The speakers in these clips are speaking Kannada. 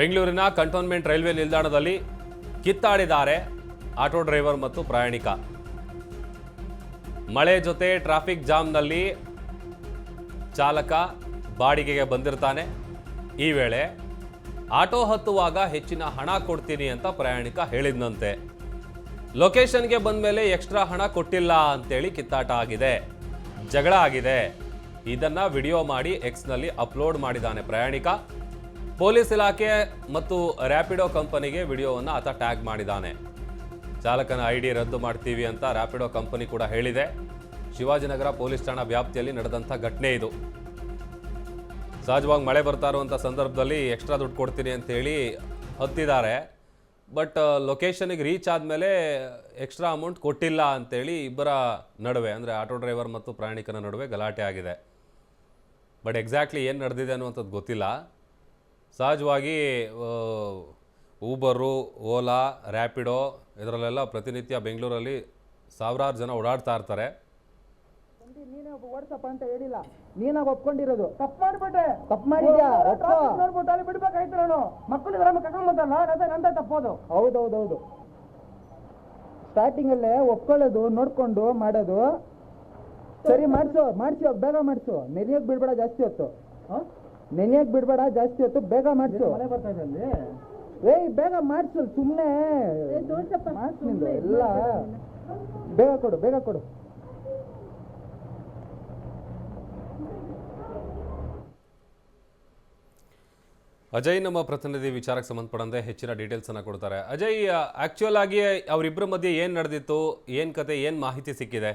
ಬೆಂಗಳೂರಿನ ಕಂಟೋನ್ಮೆಂಟ್ ರೈಲ್ವೆ ನಿಲ್ದಾಣದಲ್ಲಿ ಕಿತ್ತಾಡಿದ್ದಾರೆ ಆಟೋ ಡ್ರೈವರ್ ಮತ್ತು ಪ್ರಯಾಣಿಕ. ಮಳೆ ಜೊತೆ ಟ್ರಾಫಿಕ್ ಜಾಮ್ನಲ್ಲಿ ಚಾಲಕ ಬಾಡಿಗೆಗೆ ಬಂದಿರ್ತಾನೆ. ಈ ವೇಳೆ ಆಟೋ ಹತ್ತುವಾಗ ಹೆಚ್ಚಿನ ಹಣ ಕೊಡ್ತೀನಿ ಅಂತ ಪ್ರಯಾಣಿಕ ಹೇಳಿದ್ನಂತೆ. ಲೊಕೇಶನ್ಗೆ ಬಂದ ಮೇಲೆ ಎಕ್ಸ್ಟ್ರಾ ಹಣ ಕೊಟ್ಟಿಲ್ಲ ಅಂತೇಳಿ ಕಿತ್ತಾಟ ಆಗಿದೆ. ಜಗಳ ಆಗಿದೆ. ಇದನ್ನು ವಿಡಿಯೋ ಮಾಡಿ ಎಕ್ಸ್ನಲ್ಲಿ ಅಪ್ಲೋಡ್ ಮಾಡಿದ್ದಾನೆ ಪ್ರಯಾಣಿಕ. ಪೊಲೀಸ್ ಇಲಾಖೆ ಮತ್ತು ರ್ಯಾಪಿಡೋ ಕಂಪನಿಗೆ ವಿಡಿಯೋವನ್ನು ಆತ ಟ್ಯಾಗ್ ಮಾಡಿದ್ದಾನೆ. ಚಾಲಕನ ಐ ಡಿ ರದ್ದು ಮಾಡ್ತೀವಿ ಅಂತ ರ್ಯಾಪಿಡೋ ಕಂಪನಿ ಕೂಡ ಹೇಳಿದೆ. ಶಿವಾಜಿನಗರ ಪೊಲೀಸ್ ಠಾಣಾ ವ್ಯಾಪ್ತಿಯಲ್ಲಿ ನಡೆದಂಥ ಘಟನೆ ಇದು. ಸಹಜವಾಗಿ ಮಳೆ ಬರ್ತಾ ಇರುವಂಥ ಸಂದರ್ಭದಲ್ಲಿ ಎಕ್ಸ್ಟ್ರಾ ದುಡ್ಡು ಕೊಡ್ತೀನಿ ಅಂತೇಳಿ ಹತ್ತಿದ್ದಾರೆ. ಬಟ್ ಲೊಕೇಶನಿಗೆ ರೀಚ್ ಆದಮೇಲೆ ಎಕ್ಸ್ಟ್ರಾ ಅಮೌಂಟ್ ಕೊಟ್ಟಿಲ್ಲ ಅಂತೇಳಿ ಇಬ್ಬರ ನಡುವೆ, ಅಂದರೆ ಆಟೋ ಡ್ರೈವರ್ ಮತ್ತು ಪ್ರಯಾಣಿಕನ ನಡುವೆ ಗಲಾಟೆ ಆಗಿದೆ. ಬಟ್ ಎಕ್ಸಾಕ್ಟ್ಲಿ ಏನು ನಡೆದಿದೆ ಅನ್ನುವಂಥದ್ದು ಗೊತ್ತಿಲ್ಲ. ಸಹಜವಾಗಿ ಊಬರು ಓಲಾ ರ್ಯಾಪಿಡೋ ಇದರಲ್ಲೆಲ್ಲ ಪ್ರತಿನಿತ್ಯ ಬೆಂಗಳೂರಲ್ಲಿ ಸಾವಿರಾರು ಜನ ಓಡಾಡ್ತಾ ಇರ್ತಾರೆ. ನೀನೇ ಒಬ್ಬ ಓಡ್ಸಪ್ಪ ಅಂತ ಹೇಳಿಲ್ಲ. ನೀನಾಗ ಒಪ್ಕೊಂಡಿರೋದು. ತಪ್ಪು ಮಾಡ್ಬಿಟ್ಟೆ ತಪ್ಪು ಮಾಡಿದ್ಯಾ? ಟ್ರಾಫಿಕ್ ನೋಡ್ಬಿಟ್ಟು ಅಲ್ಲಿ ಬಿಡ್ಬೇಕಾಯ್ತು ನಾನು. ಮಕ್ಕಳು ಇದ್ರೆ ಕರ್ಕೊಂಡ್ ಬಂದಲ್ಲ ಅದೇ ನಂದ ತಪ್ಪೋದು ಹೌದೌದೌದು. ಸ್ಟಾರ್ಟಿಂಗ್ ಅಲ್ಲೇ ಒಪ್ಕೊಳ್ಳೋದು ನೋಡ್ಕೊಂಡು ಮಾಡೋದು. ಸರಿ ಮಾಡ್ಸು ಮಾಡ್ಸು ಬೇಗ ಮಾಡ್ಸು. ನೆನೆಯಕ್ ಬಿಡ್ಬೇಡ ಜಾಸ್ತಿ ಹೊತ್ತು. ನೆನೆಯಕ್ ಬಿಡ್ಬೇಡ ಜಾಸ್ತಿ ಹೊತ್ತು ಬೇಗ ಮಾಡ್ಸು. ಮಳೆ ಬರ್ತಾ ಇದೆ ಅಲ್ಲಿ? ಏಯ್ ಬೇಗ ಮಾಡ್ಸಲ್ ಮಾಡ್ಸು ನಿಂದು ಎಲ್ಲ. ಬೇಗ ಕೊಡು ಬೇಗ ಕೊಡು. ಅಜಯ್ ನಮ್ಮ ಪ್ರತಿನಿಧಿ ವಿಚಾರಕ್ಕೆ ಸಂಬಂಧಪಟ್ಟಂತೆ ಹೆಚ್ಚಿನ ಡೀಟೇಲ್ಸ್ ಅನ್ನ ಕೊಡ್ತಾರೆ. ಅಜಯ್ ಆಕ್ಚುಯಲ್ ಆಗಿ ಅವರಿಬ್ಬರ ಮಧ್ಯೆ ಏನ್ ನಡೆದಿತ್ತು ಏನ್ ಕತೆ ಏನ್ ಮಾಹಿತಿ ಸಿಕ್ಕಿದೆ?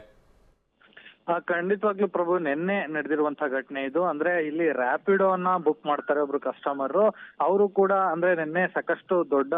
ಖಂಡಿತವಾಗ್ಲೂ ಪ್ರಭು, ನಿನ್ನೆ ನಡೆದಿರುವಂತಹ ಘಟನೆ ಇದು. ಅಂದ್ರೆ ಇಲ್ಲಿ ರ್ಯಾಪಿಡೋನ ಬುಕ್ ಮಾಡ್ತಾರೆ ಒಬ್ರು ಕಸ್ಟಮರ್ ಅವರು ಕೂಡ ಅಂದ್ರೆ ನಿನ್ನೆ ಸಾಕಷ್ಟು ದೊಡ್ಡ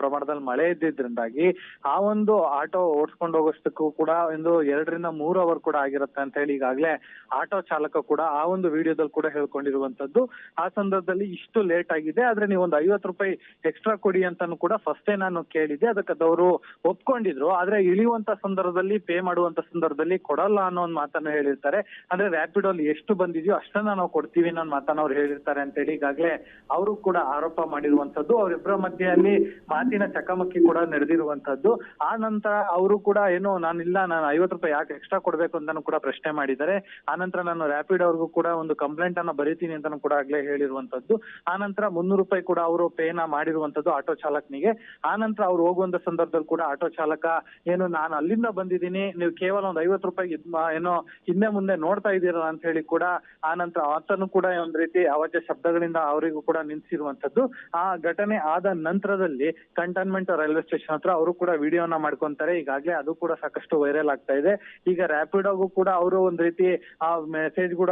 ಪ್ರಮಾಣದಲ್ಲಿ ಮಳೆ ಇದ್ದಿದ್ರಿಂದಾಗಿ ಆ ಒಂದು ಆಟೋ ಓಡಿಸ್ಕೊಂಡು ಹೋಗೋಷ್ಟಕ್ಕೂ ಕೂಡ ಒಂದು ಎರಡರಿಂದ ಮೂರು ಅವರ್ ಕೂಡ ಆಗಿರುತ್ತೆ ಅಂತ ಹೇಳಿ ಈಗಾಗಲೇ ಆಟೋ ಚಾಲಕ ಕೂಡ ಆ ಒಂದು ವಿಡಿಯೋದಲ್ಲಿ ಕೂಡ ಹೇಳ್ಕೊಂಡಿರುವಂತದ್ದು ಆ ಸಂದರ್ಭದಲ್ಲಿ ಇಷ್ಟು ಲೇಟ್ ಆಗಿದೆ. ಆದ್ರೆ ನೀವು ಒಂದು ಐವತ್ತು ರೂಪಾಯಿ ಎಕ್ಸ್ಟ್ರಾ ಕೊಡಿ ಅಂತಾನು ಕೂಡ ಫಸ್ಟೇ ನಾನು ಕೇಳಿದೆ ಅದಕ್ಕೆ ಅವರು ಒಪ್ಕೊಂಡಿದ್ರು. ಆದ್ರೆ ಇಳಿಯುವಂತ ಸಂದರ್ಭದಲ್ಲಿ ಪೇ ಮಾಡುವಂತ ಸಂದರ್ಭದಲ್ಲಿ ಕೊಡಲ್ಲ ಅನ್ನೋ ಒಂದು ಮಾತನ್ನು ಹೇಳಿರ್ತಾರೆ. ಅಂದ್ರೆ ರ್ಯಾಪಿಡೋ ಅಲ್ಲಿ ಎಷ್ಟು ಬಂದಿದೆಯೋ ಅಷ್ಟನ್ನ ನಾವು ಕೊಡ್ತೀವಿ ಅನ್ನೋ ಮಾತನ್ನ ಅವ್ರು ಹೇಳಿರ್ತಾರೆ ಅಂತ ಹೇಳಿ ಈಗಾಗಲೇ ಅವರು ಕೂಡ ಆರೋಪ ಮಾಡಿರುವಂತದ್ದು ಅವರಿಬ್ಬರ ಮಧ್ಯೆಯಲ್ಲಿ ಮಾತಿನ ಚಕಮಕಿ ಕೂಡ ನಡೆದಿರುವಂತದ್ದು ಆ ನಂತರ ಅವರು ಕೂಡ ಏನು ನಾನಿಲ್ಲ ನಾನು ಐವತ್ತು ರೂಪಾಯಿ ಯಾಕೆ ಎಕ್ಸ್ಟ್ರಾ ಕೊಡ್ಬೇಕು ಅಂತಾನು ಕೂಡ ಪ್ರಶ್ನೆ ಮಾಡಿದ್ದಾರೆ. ಆ ನಂತರ ನಾನು ರ್ಯಾಪಿಡ್ ಅವ್ರಿಗೂ ಕೂಡ ಒಂದು ಕಂಪ್ಲೇಂಟ್ ಅನ್ನ ಬರೀತೀನಿ ಅಂತಾನು ಕೂಡ ಆಗ್ಲೇ ಹೇಳಿರುವಂತದ್ದು ಆ ನಂತರ ಮುನ್ನೂರು ರೂಪಾಯಿ ಕೂಡ ಅವರು ಪೇನ ಮಾಡಿರುವಂತದ್ದು ಆಟೋ ಚಾಲಕನಿಗೆ. ಆ ನಂತರ ಅವ್ರು ಹೋಗುವಂತ ಸಂದರ್ಭದಲ್ಲಿ ಕೂಡ ಆಟೋ ಚಾಲಕ, ಏನು, ನಾನು ಅಲ್ಲಿಂದ ಬಂದಿದ್ದೀನಿ. ನೀವು ಕೇವಲ ಒಂದು ಐವತ್ತು ರೂಪಾಯಿ ಏನೋ ಹಿಂದೆ ಮುಂದೆ ನೋಡ್ತಾ ಇದ್ದೀರಲ್ಲ ಅಂತ ಹೇಳಿ ಕೂಡ ಆ ನಂತರ ಆತನು ಕೂಡ ಒಂದ್ ರೀತಿ ಅವಾಚ್ಯ ಶಬ್ದಗಳಿಂದ ಅವರಿಗೂ ಕೂಡ ನಿಂತಿರುವಂತದ್ದು ಆ ಘಟನೆ ಆದ ನಂತರದಲ್ಲಿ ಕಂಟೈನ್ಮೆಂಟ್ ರೈಲ್ವೆ ಸ್ಟೇಷನ್ ಹತ್ರ ಅವರು ಕೂಡ ವಿಡಿಯೋನ ಮಾಡ್ಕೊಂತಾರೆ. ಈಗಾಗಲೇ ಅದು ಕೂಡ ಸಾಕಷ್ಟು ವೈರಲ್ ಆಗ್ತಾ ಇದೆ. ಈಗ ರ್ಯಾಪಿಡೋಗೂ ಕೂಡ ಅವರು ಒಂದ್ ರೀತಿ ಆ ಮೆಸೇಜ್ ಕೂಡ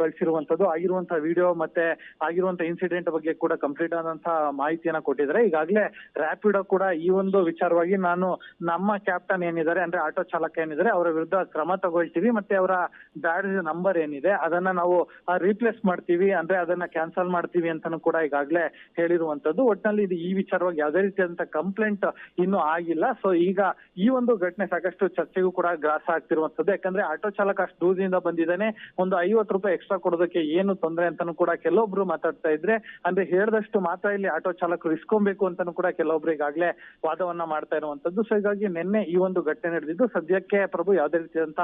ಕಳ್ಸಿರುವಂತದ್ದು ಆಗಿರುವಂತಹ ವಿಡಿಯೋ ಮತ್ತೆ ಆಗಿರುವಂತಹ ಇನ್ಸಿಡೆಂಟ್ ಬಗ್ಗೆ ಕೂಡ ಕಂಪ್ಲೀಟ್ ಆದಂತಹ ಮಾಹಿತಿಯನ್ನ ಕೊಟ್ಟಿದ್ದಾರೆ. ಈಗಾಗಲೇ ರ್ಯಾಪಿಡೋ ಕೂಡ ಈ ಒಂದು ವಿಚಾರವಾಗಿ ನಾನು ನಮ್ಮ ಕ್ಯಾಪ್ಟನ್ ಏನಿದ್ದಾರೆ ಅಂದ್ರೆ ಆಟೋ ಚಾಲಕ ಏನಿದ್ದಾರೆ, ಅವರ ವಿರುದ್ಧ ಕ್ರಮ ತಗೊಳ್ತೀವಿ. ಮತ್ತೆ ಅವರ ಬ್ಯಾಡ್ ನಂಬರ್ ಏನಿದೆ, ಅದನ್ನ ನಾವು ರೀಪ್ಲೇಸ್ ಮಾಡ್ತೀವಿ, ಅಂದ್ರೆ ಅದನ್ನ ಕ್ಯಾನ್ಸಲ್ ಮಾಡ್ತೀವಿ ಅಂತಾನು ಕೂಡ ಈಗಾಗಲೇ ಹೇಳಿರುವಂತದ್ದು ಒಟ್ಟಿನಲ್ಲಿ ಇದು ಈ ವಿಚಾರವಾಗಿ ಯಾವುದೇ ರೀತಿಯಾದಂತ ಕಂಪ್ಲೇಂಟ್ ಇನ್ನೂ ಆಗಿಲ್ಲ. ಸೊ ಈಗ ಈ ಒಂದು ಘಟನೆ ಸಾಕಷ್ಟು ಚರ್ಚೆಗೂ ಕೂಡ ಗ್ರಾಸ ಆಗ್ತಿರುವಂತದ್ದು ಯಾಕಂದ್ರೆ ಆಟೋ ಚಾಲಕ ಅಷ್ಟು ದೂರದಿಂದ ಬಂದಿದ್ದಾನೆ. ಒಂದು ಐವತ್ತು ರೂಪಾಯಿ ಎಕ್ಸ್ಟ್ರಾ ಕೊಡೋದಕ್ಕೆ ಏನು ತೊಂದರೆ ಅಂತಾನು ಕೂಡ ಕೆಲವೊಬ್ರು ಮಾತಾಡ್ತಾ ಇದ್ರೆ, ಅಂದ್ರೆ ಹೇಳದಷ್ಟು ಮಾತ್ರ ಇಲ್ಲಿ ಆಟೋ ಚಾಲಕರು ಇಸ್ಕೊಬೇಕು ಅಂತಾನು ಕೂಡ ಕೆಲವೊಬ್ರು ಈಗಾಗಲೇ ವಾದವನ್ನ ಮಾಡ್ತಾ ಇರುವಂತದ್ದು ಸೊ ಹೀಗಾಗಿ ನಿನ್ನೆ ಈ ಒಂದು ಘಟನೆ ನಡೆದಿದ್ದು. ಸದ್ಯಕ್ಕೆ ಪ್ರಭು ಯಾವುದೇ ರೀತಿಯಾದಂತ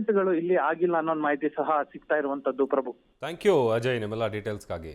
ಕಂಪ್ಲೇಂಟ್ಗಳು ಇಲ್ಲಿ ಆಗಿಲ್ಲ ಅನ್ನೋ ಮಾಹಿತಿ ಸಹ ಸಿಗ್ತಾ ಇರುವಂತದ್ದು ಪ್ರಭು. ಥ್ಯಾಂಕ್ ಯು ಅಜಯ್ ನಿಮ್ಮೆಲ್ಲ ಡೀಟೇಲ್ಸ್ಗಾಗಿ